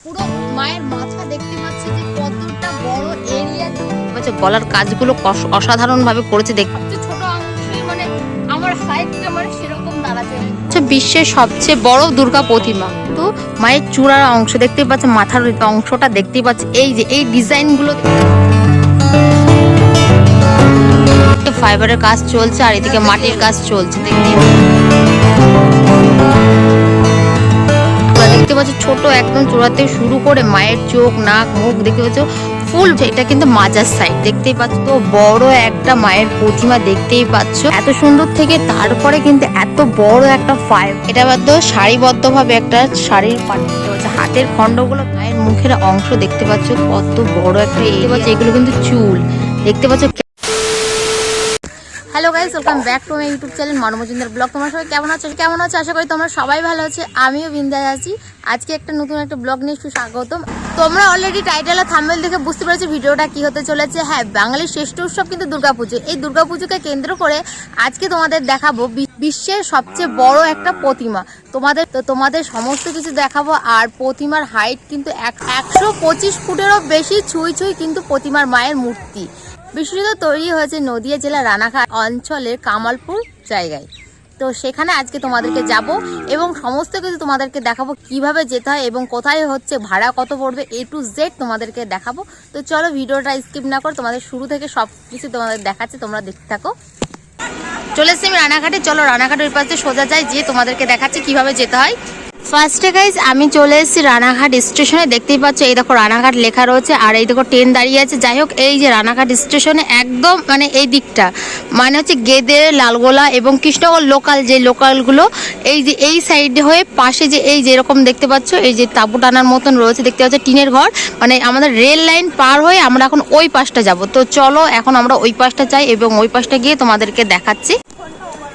পুরো মায়ের মাথা দেখতে পাচ্ছি যে কতটা বড় এরিয়া হচ্ছে গলার কাজগুলো অস- অসাধারণভাবে করেছে দেখতে ছোট অংশে মানে আমার হাইটটা মানে সেরকম দাঁড়াতে হচ্ছে বিশ্বের সবচেয়ে বড় দুর্গা প্রতিমা। তো মায়ের চূড়ার অংশ দেখতেই পাচ্ছে মাথার অংশটা দেখতেই পাচ্ছে এই যে এই ডিজাইনগুলো ফাইবারের কাজ চলছে আর এদিকে মাটির কাজ চলছে তোমরা দেখতে পাচ্ছ ছোট একদম চূড়াতে শুরু করে মায়ের চোখ, নাক, মুখ দেখতে পাচ্ছ। ফুল এটা কিন্তু মাজার সাইড দেখতেই পাচ্ছ তো। বড় একটা মায়ের প্রতিমা দেখতেই পাচ্ছ। এত সুন্দর থেকে তারপরে কিন্তু এত বড় একটা ফাইভ এটা বাদ সারিবদ্ধ ভাবে একটা শাড়ির পাট দেখতে পাচ্ছ। হাতের খণ্ডগুলো মায়ের মুখের অংশ দেখতে পাচ্ছ। কত বড় একটা এগুলো কিন্তু চুল। দেখতে পাচ্ছ hello guys welcome back to my YouTube channel মানবমজুমদার blog তোমার সবাই কেমন আছো? কেমন আছো? আশা করি তোমরা সবাই ভালো আছে। আমিও বিন্দায় আছি। আজকে একটা নতুন একটা ব্লগ নিয়ে সুস্বাগতম। তোমরা অলরেডি টাইটেল আর থাম্বেল দেখে বুঝতে পেরেছ ভিডিওটা কি হতে চলেছে। হ্যাঁ বাঙালির শ্রেষ্ঠ উৎসব কিন্তু দুর্গাপুজো। এই দুর্গাপুজোকে কেন্দ্র করে আজকে তোমাদের দেখাবো বিশ্বের সবচেয়ে বড় একটা প্রতিমা। তোমাদের তো তোমাদের সমস্ত কিছু দেখাবো। আর প্রতিমার হাইট কিন্তু এক- একশো পঁচিশ ফুটেরও বেশি ছুঁই ছুঁই কিন্তু প্রতিমার মায়ের মূর্তি। বিশ্বজিৎ তৈরি হয়েছে নদিয়া জেলার রানাঘাট অঞ্চলের কামালপুর জায়গায়। তো সেখানে আজকে তোমাদেরকে যাব এবং সমস্ত কিছু তোমাদেরকে দেখাবো, কীভাবে যেতে হয় এবং কোথায় হচ্ছে, ভাড়া কত পড়বে এ টু জেড তোমাদেরকে দেখাবো। তো চলো ভিডিওটা স্কিপ না করে তোমাদের শুরু থেকে সব কিছু তোমাদের দেখাচ্ছে, তোমরা দেখতে থাকো। চলে এসছি আমি রানাঘাটে, চলো রানাঘাটের পাশে সোজা যাই যে তোমাদেরকে দেখাচ্ছে কীভাবে যেতে হয়। ফার্স্টে গাইজ আমি চলে এসেছি রানাঘাট স্টেশনে। দেখতেই পাচ্ছ, এই দেখো রানাঘাট লেখা রয়েছে, আর এই দেখো ট্রেন দাঁড়িয়ে আছে। যাই হোক, এই যে রানাঘাট স্টেশনে একদম মানে এই দিকটা মানে হচ্ছে গেদে, লালগোলা এবং কৃষ্ণগর লোকাল যে লোকালগুলো এই যে এই সাইডে হয়ে পাশে যে এই যে এরকম দেখতে পাচ্ছ, এই যে তাঁবু টানার মতন রয়েছে, দেখতে পাচ্ছ, টিনের ঘর। মানে আমাদের রেল লাইন পার হয়ে আমরা এখন ওই পাশটা যাব। তো চলো, এখন আমরা ওই পাশটা চাই এবং ওই পাশটা গিয়ে তোমাদেরকে দেখাচ্ছি।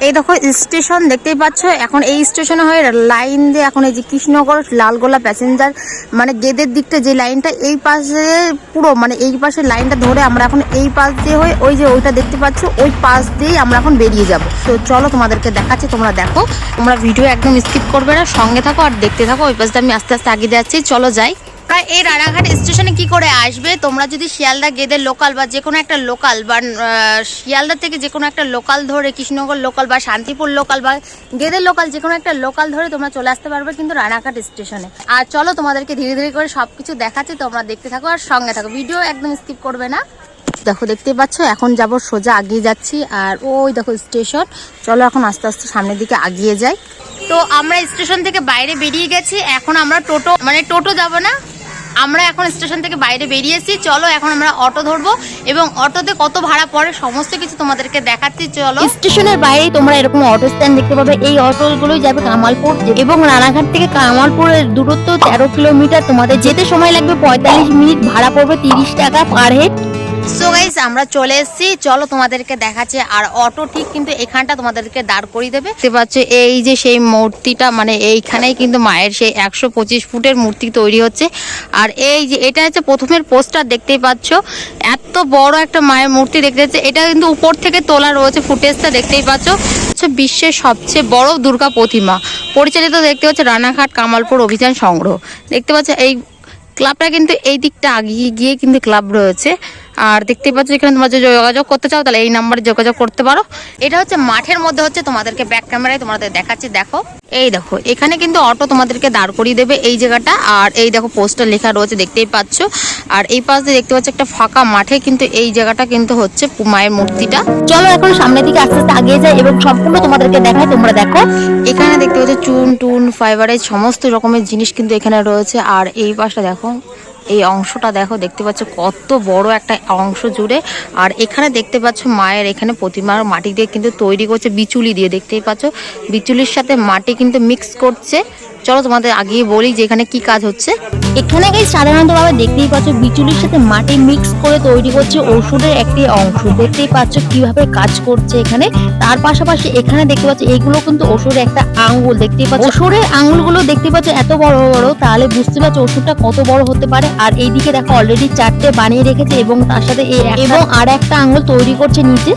এই দেখো, স্টেশন দেখতেই পাচ্ছ। এখন এই স্টেশনে হয়ে লাইন দিয়ে এখন এই যে কৃষ্ণগড় লালগোলা প্যাসেঞ্জার মানে গেদের দিকটা যে লাইনটা, এই পাশে পুরো মানে এই পাশে লাইনটা ধরে আমরা এখন এই পাশ দিয়ে হয়ে ওই যে ওইটা দেখতে পাচ্ছ, ওই পাশ দিয়েই আমরা এখন বেরিয়ে যাব। তো চলো তোমাদেরকে দেখাচ্ছি, তোমরা দেখো। তোমরা ভিডিও একদম স্কিপ করবে না, সঙ্গে থাকো আর দেখতে থাকো, ওই পাশে আমি আস্তে আস্তে আগে যাচ্ছি। চলো যাই। এই রানাঘাট স্টেশনে কি করে আসবে? তোমরা যদি শিয়ালদা গেদের লোকাল বা যে কোনো একটা লোকাল বা শিয়ালদা থেকে যে কোনো একটা লোকাল ধরে কৃষ্ণনগর লোকাল বা শান্তিপুর লোকাল বা গেদের লোকাল যে কোনো একটা লোকাল ধরে তোমরা চলে আসতে পারবে কিন্তু রানাঘাট স্টেশনে। আর চলো তোমাদেরকে ধীরে ধীরে করে সব কিছু দেখাচ্ছি, তোমরা দেখতে থাকো আর সঙ্গে থাকো। ভিডিও একদম স্কিপ করবে না। দেখো, দেখতে পাচ্ছ, এখন যাব সোজা আগিয়ে যাচ্ছি। আর ওই দেখো স্টেশন। চলো এখন আস্তে আস্তে সামনের দিকে আগিয়ে যাই। তো আমরা স্টেশন থেকে বাইরে বেরিয়ে গেছি। এখন আমরা টোটো মানে টোটো যাব না? আমরা এখন স্টেশন থেকে বাইরে বেরিয়েছি। চলো এখন আমরা অটো ধরবো এবং অটোতে কত ভাড়া পড়ে সমস্ত কিছু তোমাদেরকে দেখাচ্ছি, চলো। স্টেশনের বাইরে তোমরা এরকম অটো স্ট্যান্ড দেখতে পাবে। এই অটোগুলোই যাবে কামালপুর এবং রানাঘাট থেকে কামালপুরের দূরত্ব তেরো কিলোমিটার। তোমাদের যেতে সময় লাগবে পঁয়তাল্লিশ মিনিট, ভাড়া পড়বে তিরিশ টাকা পার হেড সো গাইস আমরা চলে এসেছি। চলো তোমাদেরকে দেখাচ্ছে, আর অটো ঠিক কিন্তু এখানটা তোমাদেরকে দাঁড় করিয়ে দেবে। দেখতে পাচ্ছ, এই যে সেই মূর্তিটা মানে এইখানেই কিন্তু মায়ের সেই একশো পঁচিশ ফুটের মূর্তি তৈরি হচ্ছে। আর এই যে, এটা হচ্ছে প্রথমের পোস্টার, দেখতেই পাচ্ছ। এত বড় একটা মায়ের মূর্তি দেখতে পাচ্ছ এটা কিন্তু উপর থেকে তোলা রয়েছে ফুটেজটা, দেখতেই পাচ্ছ। হচ্ছে বিশ্বের সবচেয়ে বড় দুর্গা প্রতিমা। পরিচালিত দেখতে পাচ্ছ রানাঘাট কামালপুর অভিযান সংগ্রহ। দেখতে পাচ্ছ, এই ক্লাবটা কিন্তু এই দিকটা আগিয়ে গিয়ে কিন্তু ক্লাব রয়েছে। আর দেখতেই পাচ্ছ এখানে তোমরা যদি যোগাযোগ করতে চাও তাহলে এই নাম্বারে যোগাযোগ করতে পারো। এটা হচ্ছে মাঠের মধ্যে হচ্ছে তোমাদেরকে ব্যাক ক্যামেরায় তোমাদের দেখাচ্ছি দেখো। এই দেখো এখানে কিন্তু অটো তোমাদেরকে দাঁড় করিয়ে দেবে এই জায়গাটা। আর এই দেখো পোস্টার লেখা রয়েছে দেখতেই পাচ্ছ। আর এই পাশ দিয়ে দেখতে পাচ্ছ একটা ফাঁকা মাঠে কিন্তু এই জায়গাটা কিন্তু হচ্ছে মায়ের মূর্তিটা। চলো এখন সামনের দিকে আস্তে আস্তে আগিয়ে যাই এবং সম্পূর্ণ তোমাদেরকে দেখাই তোমরা দেখো। এখানে দেখতে পাচ্ছ চুন টুন ফাইবারের সমস্ত রকমের জিনিস কিন্তু এখানে রয়েছে। আর এই পাশটা দেখো এই অংশটা দেখো, দেখতে পাচ্ছ কত বড় একটা অংশ জুড়ে। আর এখানে দেখতে পাচ্ছ মায়ের এখানে প্রতিমার মাটি দিয়ে কিন্তু তৈরি করছে বিচুলি দিয়ে। দেখতেই পাচ্ছ, বিচুলির সাথে মাটি কিন্তু মিক্স করছে। চলো তোমাদের আগেই বলি যে এখানে কি কাজ হচ্ছে। এখানে গাই সাধারণতভাবে দেখতেই পাচ্ছ বিচুলির সাথে মাটি মিক্স করে তৈরি করছে ওষুধের একটি অংশ। দেখতেই পাচ্ছ কীভাবে কাজ করছে এখানে। তার পাশাপাশি এখানে দেখতে পাচ্ছ এইগুলো কিন্তু ওষুধের একটা আঙ্গুল। দেখতেই পাচ্ছ ওষুধের আঙ্গুলগুলো দেখতে পাচ্ছ এত বড় বড় তাহলে বুঝতে পারছ ওষুধটা কত বড় হতে পারে। আর এইদিকে দেখো অলরেডি চারটে বানিয়ে রেখেছে এবং তার সাথে এই এবং আর একটা আঙ্গুল তৈরি করছে নিচে।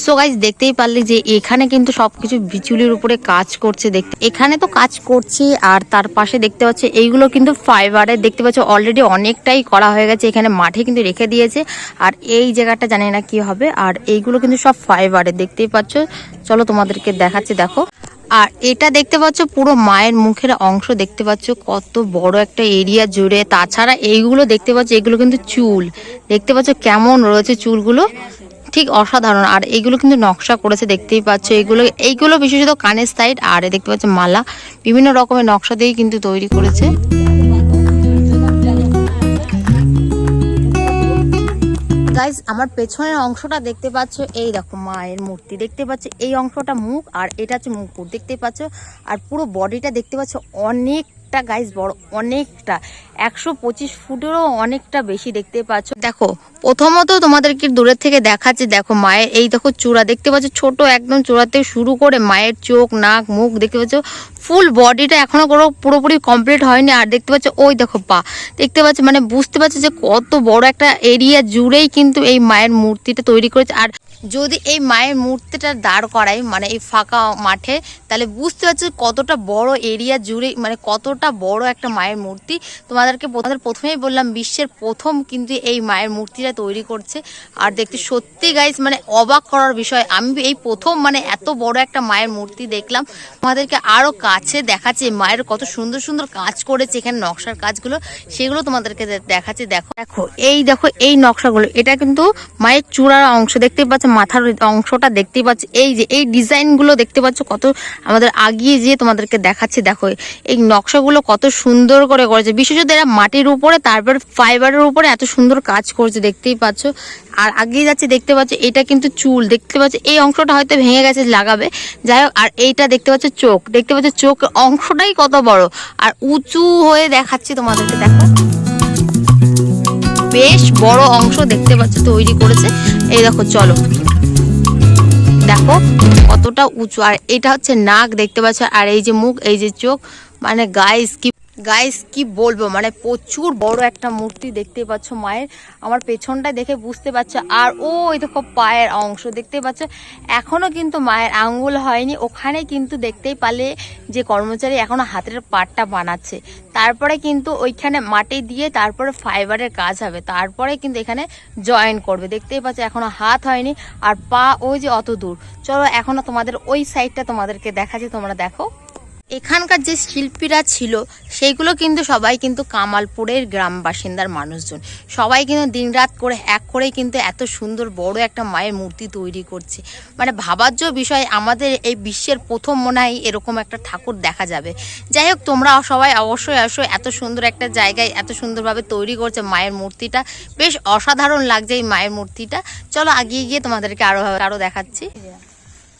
সো গাইজ দেখতেই পারলে যে এখানে কিন্তু সবকিছু বিচুলির উপরে কাজ করছে দেখতে। এখানে তো কাজ করছে, আর তার পাশে দেখতে পাচ্ছ, এইগুলো কিন্তু ফাইবারের দেখতে পাচ্ছ অলরেডি অনেকটাই করা হয়ে গেছে, এখানে মাঠে কিন্তু রেখে দিয়েছে। আর এই জায়গাটা জানি না কি হবে, আর এইগুলো কিন্তু সব ফাইবারের দেখতেই পাচ্ছ। চলো তোমাদেরকে দেখাচ্ছি, দেখো। আর এটা দেখতে পাচ্ছ, পুরো মায়ের মুখের অংশ দেখতে পাচ্ছ, কত বড় একটা এরিয়া জুড়ে। তাছাড়া এইগুলো দেখতে পাচ্ছ, এগুলো কিন্তু চুল। দেখতে পাচ্ছ কেমন রয়েছে চুলগুলো। ঠিক অসাধারণ। আর এইগুলো কিন্তু নকশা করেছে, দেখতেই পাচ্ছ। এইগুলো এইগুলো বিশেষত কানের সাইড, আর দেখতে পাচ্ছ মালা। বিভিন্ন রকমের নকশা দিয়েই কিন্তু তৈরি করেছে। গাইজ আমার পেছনের অংশটা দেখতে পাচ্ছ, এই দেখো মায়ের মূর্তি। দেখতে পাচ্ছ, এই অংশটা মুখ, আর এটা হচ্ছে মুকুট দেখতে পাচ্ছ, আর পুরো বডিটা দেখতে পাচ্ছ অনেকটা গাইজ বড় অনেকটা, একশো পঁচিশ ফুটেরও অনেকটা বেশি দেখতে পাচ্ছ। দেখো, প্রথমত তোমাদেরকে দূরের থেকে দেখাচ্ছে, দেখো মায়ের এই দেখো চূড়া, দেখতে পাচ্ছ ছোট একদম চূড়া থেকে শুরু করে মায়ের চোখ, নাক, মুখ, দেখতে পাচ্ছ ফুল বডিটা এখনও কোনো পুরোপুরি কমপ্লিট হয়নি, আর দেখতে পাচ্ছ ওই দেখো পা, দেখতে পাচ্ছ মানে বুঝতে পারছ যে কত বড় একটা এরিয়া জুড়েই কিন্তু এই মায়ের মূর্তিটা তৈরি করেছে, আর যদি এই মায়ের মূর্তিটা দাঁড় করাই মানে এই ফাঁকা মাঠে, তাহলে বুঝতে পারছ কতটা বড় এরিয়া জুড়ে মানে কতটা বড় একটা মায়ের মূর্তি। তোমাদেরকে তোমাদের প্রথমেই বললাম, বিশ্বের প্রথম কিন্তু এই মায়ের মূর্তিটা তৈরি করছে। আর দেখতে সত্যি গাইজ মানে অবাক করার বিষয়, আমি এই প্রথম মানে এত বড় একটা মায়ের মূর্তি দেখলাম। তোমাদেরকে আরও কাছে দেখাচ্ছে মায়ের কত সুন্দর সুন্দর কাজ করেছে এখানে নকশার কাজগুলো। সেগুলো তোমাদেরকে দেখাচ্ছে, দেখো। দেখো, এই দেখো, এই নকশাগুলো, এটা কিন্তু মায়ের চূড়ার অংশ দেখতে পাচ্ছ? মাথার অংশটা দেখতে পাচ্ছ, এই যে, এই ডিজাইনগুলো দেখতে পাচ্ছ কত আমাদের আগিয়ে যেয়ে তোমাদেরকে দেখাচ্ছি, দেখো, এই নকশাগুলো কত সুন্দর করে করেছে। বিশেষত এরা মাটির উপরে, তারপর ফাইবারের উপরে এত সুন্দর কাজ করছে, দেখতেই পাচ্ছ। আর আগিয়ে যাচ্ছে, দেখতে পাচ্ছ, এটা কিন্তু চুল, দেখতে পাচ্ছ, এই অংশটা হয়তো ভেঙে গেছে, লাগাবে। যাই হোক, আর এইটা দেখতে পাচ্ছ, চোখ, দেখতে পাচ্ছ চোখ অংশটাই কত বড়। আর উঁচু হয়ে দেখাচ্ছি তোমাদেরকে, দেখো। বেশ বড় অংশ দেখতে পাচ্ছ, তৈরি করেছে। এই দেখো, চলো। দেখো কতটা উঁচু। আর এটা হচ্ছে নাক দেখতে পাচ্ছ, আর এই যে মুখ, এই যে চোখ মানে গায়ে কি গাইস কি বলব? মানে প্রচুর বড় একটা মূর্তি দেখতে পাচ্ছ মায়ের। আমার পেছনটা দেখে বুঝতে পারছ। আর ওই দেখো পায়ের অংশ, দেখতে পাচ্ছ? এখনও কিন্তু মায়ের আঙ্গুল হয়নি। ওখানে কিন্তু দেখতেই পারলে যে কর্মচারী এখনও হাতের পাটটা বানাচ্ছে। তারপরে কিন্তু ওইখানে মাটি দিয়ে তারপরে ফাইবারের কাজ হবে। তারপরে কিন্তু এখানে জয়েন করবে। দেখতেই পাচ্ছ, এখনও হাত হয়নি। আর পা ওই যে অত দূর। চলো, এখনও তোমাদের ওই সাইডটা তোমাদেরকে দেখাচ্ছি। তোমরা দেখো। এখানকার যে শিল্পীরা ছিল, সেইগুলো কিন্তু সবাই কিন্তু কামালপুরের গ্রাম বাসিন্দার মানুষজন। সবাই কিন্তু দিনরাত করে, এক করেই কিন্তু এত সুন্দর বড় একটা মায়ের মূর্তি তৈরি করছে। মানে ভাবার ভাবার্য বিষয়, আমাদের এই বিশ্বের প্রথম মনে হয় এরকম একটা ঠাকুর দেখা যাবে। যাই হোক, তোমরা সবাই অবশ্যই আসো, এত সুন্দর একটা জায়গায় এত সুন্দরভাবে তৈরি করছে মায়ের মূর্তিটা। বেশ অসাধারণ লাগছে এই মায়ের মূর্তিটা। চলো আগিয়ে গিয়ে তোমাদেরকে আরও আরও দেখাচ্ছি।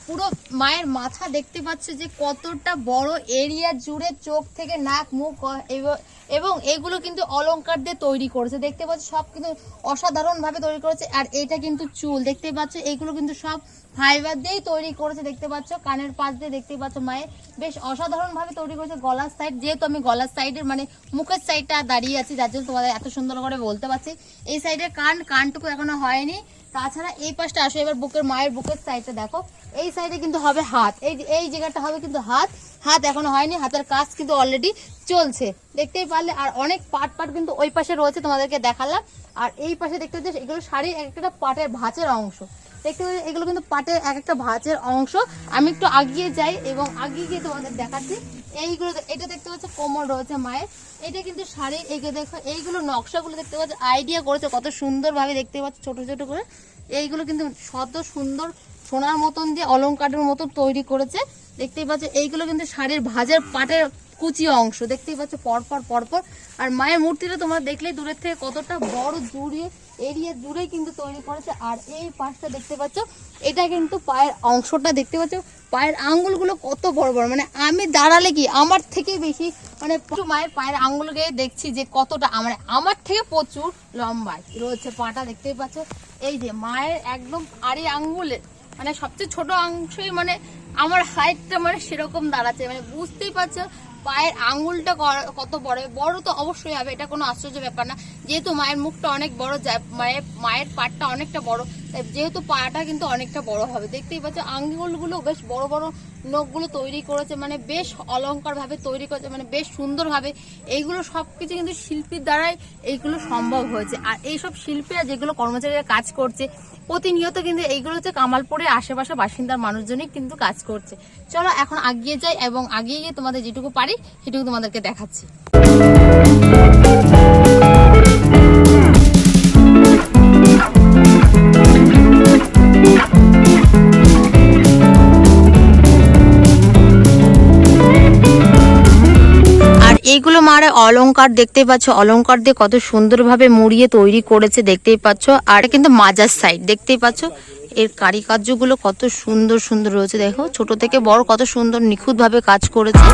পুরো মায়ের মাথা দেখতে পাচ্ছে যে কতটা বড় এরিয়া জুড়ে চোখ থেকে নাক, মুখ এবং- এগুলো কিন্তু অলঙ্কার দিয়ে তৈরি করেছে। দেখতে পাচ্ছ, সব কিন্তু অসাধারণভাবে তৈরি করেছে। আর এটা কিন্তু চুল। দেখতে পাচ্ছ, এগুলো কিন্তু সব ফাইবার দিয়েই তৈরি করেছে, দেখতে পাচ্ছ। কানের পাশ দিয়ে দেখতে পাচ্ছ মায়ের। বেশ অসাধারণ ভাবে তৈরি করেছে গলার সাইড যেহেতু আমি গলার সাইডের মানে মুখের সাইডটা দাঁড়িয়ে আছি, যার জন্য তোমাদের এত সুন্দর করে বলতে পারছি। এই সাইডের কান, কানটুকু এখনও হয়নি। তাছাড়া এই পাশটা আসো, এবার বুকের, মায়ের বুকের সাইডটা দেখো। এই সাইডে কিন্তু হবে হাত। এই এই জায়গাটা হবে কিন্তু হাত। হাত এখনও হয়নি, হাতের কাজ কিন্তু অলরেডি চলছে। দেখতেই পারলে, আর অনেক পাট পাট কিন্তু ওই পাশে রয়েছে তোমাদেরকে দেখালাম। আর এই পাশে দেখতে পাচ্ছি, এগুলো শাড়ির একটা পাটের ভাঁচের অংশ। দেখতে পাচ্ছি এগুলো কিন্তু পাটের এক একটা ভাঁজের অংশ। আমি একটু আগিয়ে যাই এবং আগিয়ে গিয়ে তোমাদের দেখাচ্ছি। এইগুলো এটা দেখতে পাচ্ছ কোমর রয়েছে মায়ের। এটা কিন্তু শাড়ি এইগুলো দেখো, এইগুলো নকশাগুলো দেখতে পাচ্ছ, আইডিয়া করেছে কত সুন্দরভাবে দেখতে পাচ্ছ, ছোট ছোট করে। এইগুলো কিন্তু শত সুন্দর সোনার মতন দিয়ে অলংকারের মতন তৈরি করেছে। দেখতেই পাচ্ছ, এইগুলো কিন্তু শাড়ির ভাজের পাটের কুচি অংশ। দেখতেই পাচ্ছ, পরপর পরপর। আর মায়ের মূর্তিটা তোমরা দেখলেই দূরের থেকে কতটা বড় জুড়ে এরিয়া জুড়ে কিন্তু তৈরি করেছে। আর এই পাশটা দেখতে পাচ্ছ, এটা কিন্তু পায়ের অংশটা দেখতে পাচ্ছ। পায়ের আঙ্গুলগুলো কত বড় বড় মানে আমি দাঁড়ালে কি আমার থেকে বেশি মানে মায়ের পায়ের আঙ্গুলকে দেখছি যে কতটা মানে আমার থেকে প্রচুর লম্বায় রয়েছে পাটা, দেখতেই পাচ্ছ। এই যে মায়ের একদম আড়ি আঙ্গুলে মানে সবচেয়ে ছোট অংশই মানে আমার হাইটটা মানে সেরকম দাঁড়াচ্ছে। মানে বুঝতেই পারছ, পায়ের আঙ্গুলটা কত বড়। বড় তো অবশ্যই হবে, এটা কোনো আশ্চর্য ব্যাপার না। যেহেতু মায়ের মুখটা অনেক বড় মায়ের মায়ের পাটটা অনেকটা বড়, তাই যেহেতু পাটা কিন্তু অনেকটা বড় হবে। দেখতেই পাচ্ছ, আঙ্গুলগুলো বেশ বড় বড় নখগুলো তৈরি করেছে মানে বেশ অলংকার ভাবে তৈরি করেছে মানে বেশ সুন্দরভাবে। এইগুলো সব কিছু কিন্তু শিল্পীর দ্বারাই এইগুলো সম্ভব হয়েছে। আর এইসব শিল্পীরা যেগুলো কর্মচারীরা কাজ করছে, প্রতিনিয়ত কিন্তু এইগুলো হচ্ছে কামালপুরের আশেপাশে বাসিন্দার মানুষজনই কিন্তু কাজ করছে। চলো এখন আগিয়ে যাই এবং আগিয়ে গিয়ে তোমাদের যেটুকু পারি, সেটুকু তোমাদেরকে দেখাচ্ছি। এইগুলো মারে অলংকার, দেখতেই পাচ্ছ, অলংকার দিয়ে কত সুন্দরভাবে মুড়িয়ে তৈরি করেছে, দেখতেই পাচ্ছ। আর কিন্তু মাজার সাইড দেখতেই পাচ্ছ। এর কারিকার্যগুলো কত সুন্দর সুন্দর রয়েছে, দেখো। ছোট থেকে বড় কত সুন্দর, নিখুঁতভাবে কাজ করেছে।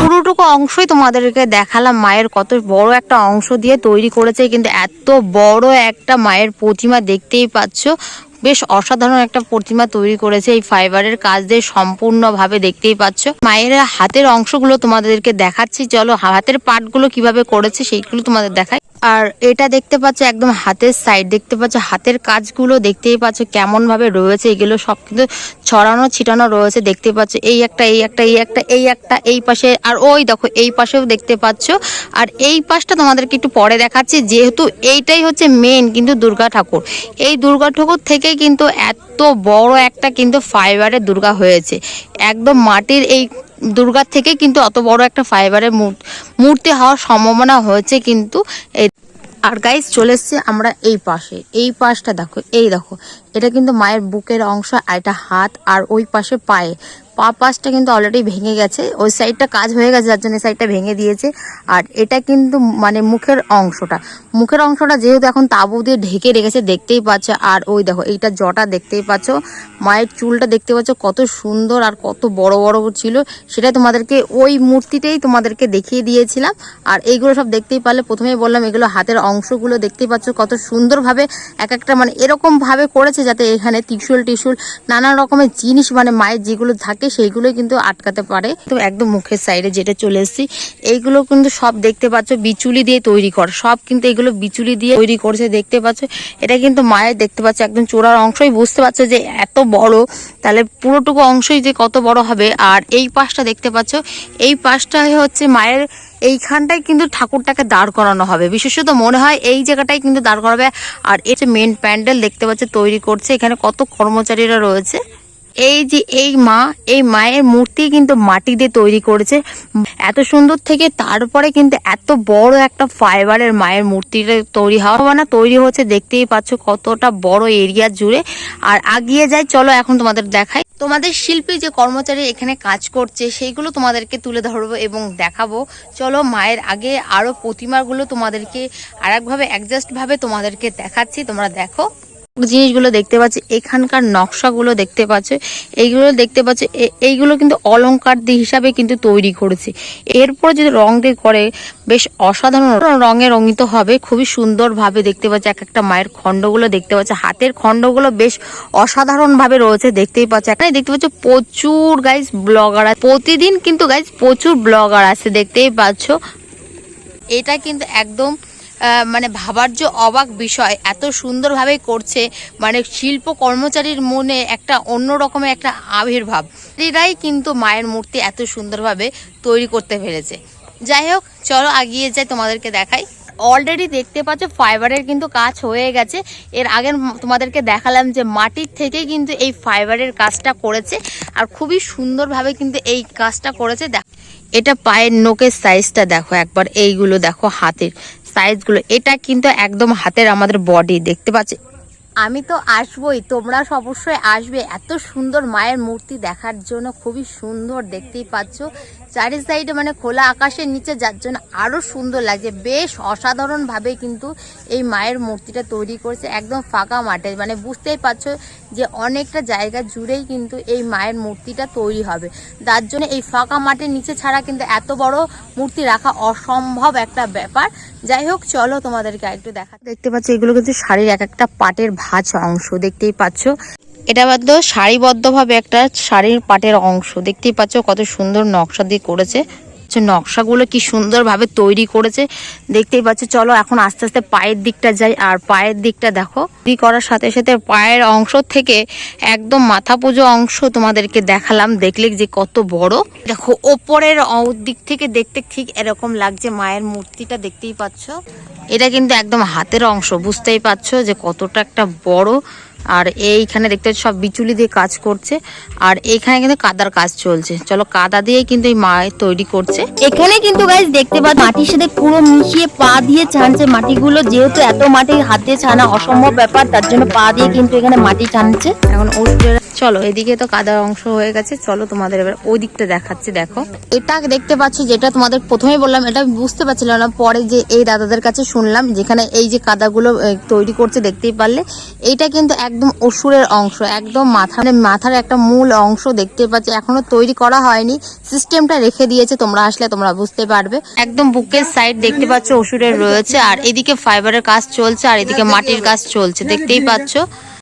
পুরোটুকু অংশই তোমাদেরকে দেখালাম, মায়ের কত বড় একটা অংশ দিয়ে তৈরি করেছে। কিন্তু এত বড় একটা মায়ের প্রতিমা দেখতেই পাচ্ছ। বেশ অসাধারণ একটা প্রতিমা তৈরি করেছে। এই ফাইবারের কাজ দিয়ে সম্পূর্ণভাবে দেখতেই পাচ্ছ। মায়ের হাতের অংশগুলো তোমাদেরকে দেখাচ্ছি। চলো হাতের পাটগুলো কীভাবে করেছে সেইগুলো তোমাদের দেখাই। আর এটা দেখতে পাচ্ছ একদম হাতের সাইড দেখতে পাচ্ছ হাতের কাজগুলো দেখতেই পাচ্ছ কেমন ভাবে রয়েছে। এগুলো সব কিন্তু ছড়ানো, ছিটানো রয়েছে, দেখতে পাচ্ছ, এই একটা এই একটা এই একটা এই একটা, এই পাশে, আর ওই দেখো, এই পাশেও দেখতে পাচ্ছ। আর এই পাশটা তোমাদেরকে একটু পরে দেখাচ্ছি, যেহেতু এইটাই হচ্ছে মেন কিন্তু দুর্গা ঠাকুর। এই দুর্গা ঠাকুর থেকে কিন্তু এত বড় একটা কিন্তু ফাইবারের দুর্গা হয়েছে। একদম মাটির এই দুর্গার থেকে কিন্তু অত বড় একটা ফাইবারের মূর- মূর্তি হওয়ার সম্ভাবনা হয়েছে কিন্তু এই আর গাইজ চলে এসছে আমরা এই পাশে। এই পাশটা দেখো, এই দেখো, এটা কিন্তু মায়ের বুকের অংশ আর এটা হাত আর ওই পাশে পায়ে। পাশটা কিন্তু অলরেডি ভেঙে গেছে। ওই সাইডটা কাজ হয়ে গেছে, যার জন্য সাইডটা ভেঙে দিয়েছে। আর এটা কিন্তু মানে মুখের অংশটা। মুখের অংশটা যেহেতু এখন তাবু দিয়ে ঢেকে রেখেছে, দেখতেই পাচ্ছ। আর ওই দেখো, এইটা জটা দেখতেই পাচ্ছ। মায়ের চুলটা দেখতে পাচ্ছ, কত সুন্দর আর কত বড় বড় ছিল। সেটা তোমাদেরকে ওই মূর্তিটাই তোমাদেরকে দেখিয়ে দিয়েছিলাম। আর এইগুলো সব দেখতেই পারলে প্রথমেই বললাম, এগুলো হাতের অংশগুলো দেখতেই পাচ্ছ, কত সুন্দরভাবে এক একটা মানে এরকমভাবে করেছে যাতে এখানে ত্রিশুল টিশুল নানা রকমের জিনিস মানে মায়ের যেগুলো থাকে সেইগুলোই কিন্তু আটকাতে পারে। তো একদম মুখের সাইডে যেটা চলে এসেছি, এইগুলো কিন্তু সব দেখতে পাচ্ছ, বিচুলি দিয়ে তৈরি কর। সব কিন্তু এগুলো বিচুলি দিয়ে তৈরি করছে, দেখতে পাচ্ছ। এটা কিন্তু মায়ের দেখতে পাচ্ছ, একদম চোরার অংশই। বুঝতে পারছ যে এত বড়, তাহলে পুরোটুকু অংশই যে কত বড় হবে। আর এই পাশটা দেখতে পাচ্ছ, এই পাশটাই হচ্ছে মায়ের, এইখানটাই কিন্তু ঠাকুরটাকে দাঁড় করানো হবে। বিশেষত মনে হয় এই জায়গাটাই কিন্তু দাঁড় করাবে। আর যে মেন প্যান্ডেল দেখতে পাচ্ছ, তৈরি করছে। এখানে কত কর্মচারীরা রয়েছে। এই যে এই মা, এই মায়ের মূর্তি কিন্তু মাটি দিয়ে তৈরি করেছে। এত সুন্দর থেকে তারপরে কিন্তু এত বড় একটা ফাইবারের মায়ের মূর্তিটা তৈরি হওয়া না তৈরি হচ্ছে, দেখতেই পাচ্ছ কতটা বড় এরিয়া জুড়ে। আর আগিয়ে যাই, চলো এখন তোমাদের দেখাই। তোমাদের শিল্পী যে কর্মচারী এখানে কাজ করছে, সেইগুলো তোমাদেরকে তুলে ধরবো এবং দেখাবো। চলো মায়ের আগে আরও প্রতিমাগুলো তোমাদেরকে আরেকভাবে অ্যাডজাস্ট ভাবে তোমাদেরকে দেখাচ্ছি, তোমরা দেখো। জিনিসগুলো দেখতে পাচ্ছ, এখানকার নকশাগুলো দেখতে পাচ্ছ, এইগুলো দেখতে পাচ্ছ এইগুলো কিন্তু অলঙ্কার হিসাবে কিন্তু তৈরি করেছে। এরপর যদি রং দিয়ে করে, বেশ অসাধারণ রঙে রঙিত হবে, খুবই সুন্দরভাবে দেখতে পাচ্ছ, এক একটা মায়ের খণ্ডগুলো দেখতে পাচ্ছ, হাতের খণ্ডগুলো বেশ অসাধারণভাবে রয়েছে দেখতেই পাচ্ছ। এখানে দেখতে পাচ্ছ, প্রচুর গাইজ ব্লগার প্রতিদিন কিন্তু গাইজ প্রচুর ব্লগার আছে, দেখতেই পাচ্ছ। এটা কিন্তু একদম মানে ভাবার যে অবাক বিষয়, এত সুন্দরভাবে করছে মানে শিল্প কর্মচারীর মনে একটা অন্য রকমের একটা আবির্ভাব। এরাই কিন্তু মায়ের মূর্তি এত সুন্দরভাবে তৈরি করতে পেরেছে যাই হোক, চলো আগিয়ে যাই, তোমাদেরকে দেখাই। অলরেডি দেখতে পাচ্ছ ফাইবারের কিন্তু কাজ হয়ে গেছে। এর আগে তোমাদেরকে দেখালাম যে মাটির থেকে কিন্তু এই ফাইবারের কাজটা করেছে। আর খুবই সুন্দরভাবে কিন্তু এই কাজটা করেছে। দেখ- এটা পায়ের নোকের সাইজটা দেখো একবার, এইগুলো দেখো হাতের। সাইজগুলো এটা কিন্তু একদম হাতের আমাদের বডি দেখতে পাচ্ছি। আমি তো আসবোই, তোমরা অবশ্যই আসবে। এত সুন্দর মায়ের মূর্তি দেখার জন্য খুবই সুন্দর, দেখতেই পাচ্ছ। চারি সাইডে মানে খোলা আকাশের নিচে, যার জন্য আরও সুন্দর লাগছে। বেশ অসাধারণভাবে কিন্তু এই মায়ের মূর্তিটা তৈরি করেছে একদম ফাঁকা মাঠে। মানে বুঝতেই পারছ যে অনেকটা জায়গা জুড়েই কিন্তু এই মায়ের মূর্তিটা তৈরি হবে। যার জন্য এই ফাঁকা মাঠের নিচে ছাড়া কিন্তু এত বড় মূর্তি রাখা অসম্ভব একটা ব্যাপার। যাই হোক, চলো তোমাদেরকে একটু দেখা দেখতে পাচ্ছ, এগুলো কিন্তু শাড়ির এক একটা পাটের ভাঁজ অংশ, দেখতেই পাচ্ছ। এটা বাদ সারিবদ্ধভাবে একটা শাড়ির পাটের অংশ। দেখতেই পাচ্ছ কত সুন্দর নকশা দিয়ে করেছে। চ নকশাগুলো কি সুন্দরভাবে তৈরি করেছে। দেখতেই পাচ্ছ, চলো এখন আস্তে আস্তে পায়ের দিকটা যাই। আর পায়ের দিকটা দেখো, তৈরি করার সাথে সাথে পায়ের অংশ থেকে একদম মাথা পুজো অংশ তোমাদেরকে দেখালাম। দেখলে যে কত বড়। দেখো, ওপরের দিক থেকে দেখতে ঠিক এরকম লাগছে মায়ের মূর্তিটা, দেখতেই পাচ্ছ। এটা কিন্তু একদম হাতের অংশ, বুঝতেই পারছ যে কতটা একটা বড়। আর এইখানে দেখতে পাচ্ছ সব বিচুলি দিয়ে কাজ করছে। আর এইখানে কিন্তু কাদার কাজ চলছে। চলো কাদা দিয়ে কিন্তু এই মা তৈরি করছে। এখানে কিন্তু গাইজ দেখতে পাচ্ছ, মাটির সাথে পুরো মিশিয়ে পা দিয়ে ছানছে মাটিগুলো। যেহেতু এত মাটি হাতে ছানা অসম্ভব ব্যাপার, তার জন্য পা দিয়ে কিন্তু এখানে মাটি ছানছে। এখন ওষুধের চলো, এদিকে তো কাদার অংশ হয়ে গেছে, চলো তোমাদের এবার ওই দিকটা দেখাচ্ছি, দেখো। এটা দেখতে পাচ্ছ যেটা তোমাদের প্রথমেই বললাম, এটা বুঝতে পারছিলাম না, পরে যে এই দাদাদের কাছে শুনলাম, যেখানে এই যে কাদাগুলো তৈরি করছে, দেখতেই পারলে এটা কিন্তু একদম অসুরের অংশ, একদম মাথা মানে মাথার একটা মূল অংশ দেখতে পাচ্ছি, এখনও তৈরি করা হয়নি সিস্টেমটা রেখে দিয়েছে, তোমরা আসলে তোমরা বুঝতে পারবে। একদম বুকের সাইড দেখতে পাচ্ছ অসুরের রয়েছে, আর এদিকে ফাইবারের কাজ চলছে, আর এদিকে মাটির কাজ চলছে, দেখতেই পাচ্ছ।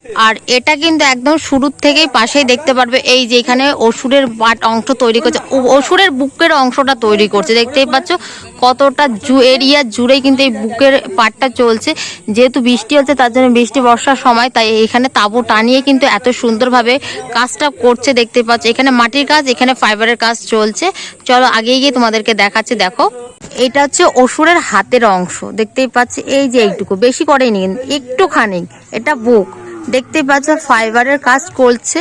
আর এটা কিন্তু একদম শুরুর থেকেই পাশেই দেখতে পারবে, এই যে এখানে অসুরের পাট অংশ তৈরি করছে। অসুরের বুকের অংশটা তৈরি করছে, দেখতেই পাচ্ছ কতটা জু, এরিয়া জুড়েই কিন্তু এই বুকের পাটটা চলছে। যেহেতু বৃষ্টি হচ্ছে, তার জন্য বৃষ্টি বর্ষার সময়, তাই এখানে তাঁবু টানিয়ে কিন্তু এত সুন্দরভাবে কাজটা করছে, দেখতে পাচ্ছ। এখানে মাটির কাজ, এখানে ফাইবারের কাজ চলছে। চলো আগে গিয়ে তোমাদেরকে দেখাচ্ছে, দেখো। এটা হচ্ছে অসুরের হাতের অংশ, দেখতেই পাচ্ছি। এই যে এইটুকু, বেশি করেনি একটুখানি, এটা বুক। দেখতেই পাচ্ছ, ফাইবারের কাজ করছে।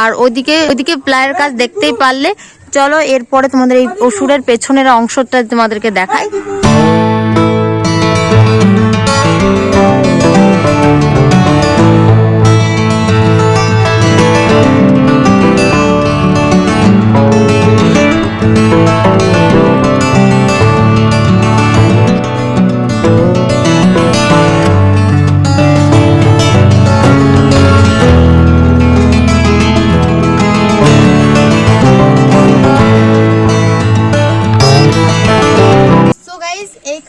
আর ওদিকে ওদিকে প্লায়ের কাজ দেখতেই পারলে। চলো, এরপরে তোমাদের এই অসুরের পেছনের অংশটা তোমাদেরকে দেখাই।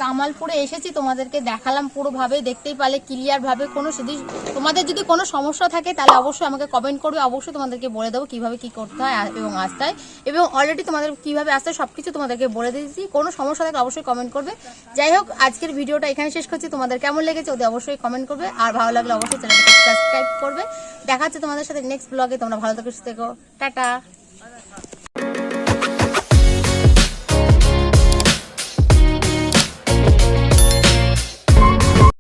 কামালপুরে এসেছি, তোমাদেরকে দেখালাম পুরোভাবে, দেখতেই পারলে ক্লিয়ার ভাবে কোনো যদি তোমাদের যদি কোনো সমস্যা থাকে তাহলে অবশ্যই আমাকে কমেন্ট করবে, অবশ্যই তোমাদেরকে বলে দেবো কীভাবে কি করতে হয় এবং আসতে হয় এবং অলরেডি তোমাদের কীভাবে আসতে হয় সবকিছু তোমাদেরকে বলে দিয়েছি, কোনো সমস্যা থাকলে অবশ্যই কমেন্ট করবে। যাই হোক, আজকের ভিডিওটা এখানে শেষ করছি, তোমাদের কেমন লেগেছে ওদের অবশ্যই কমেন্ট করবে, আর ভালো লাগলে অবশ্যই চ্যানেলটাকে সাবস্ক্রাইব করবে। দেখা হচ্ছে তোমাদের সাথে নেক্সট ব্লগে তোমরা ভালো থেকো, সুস্থ থেকো, টাটা।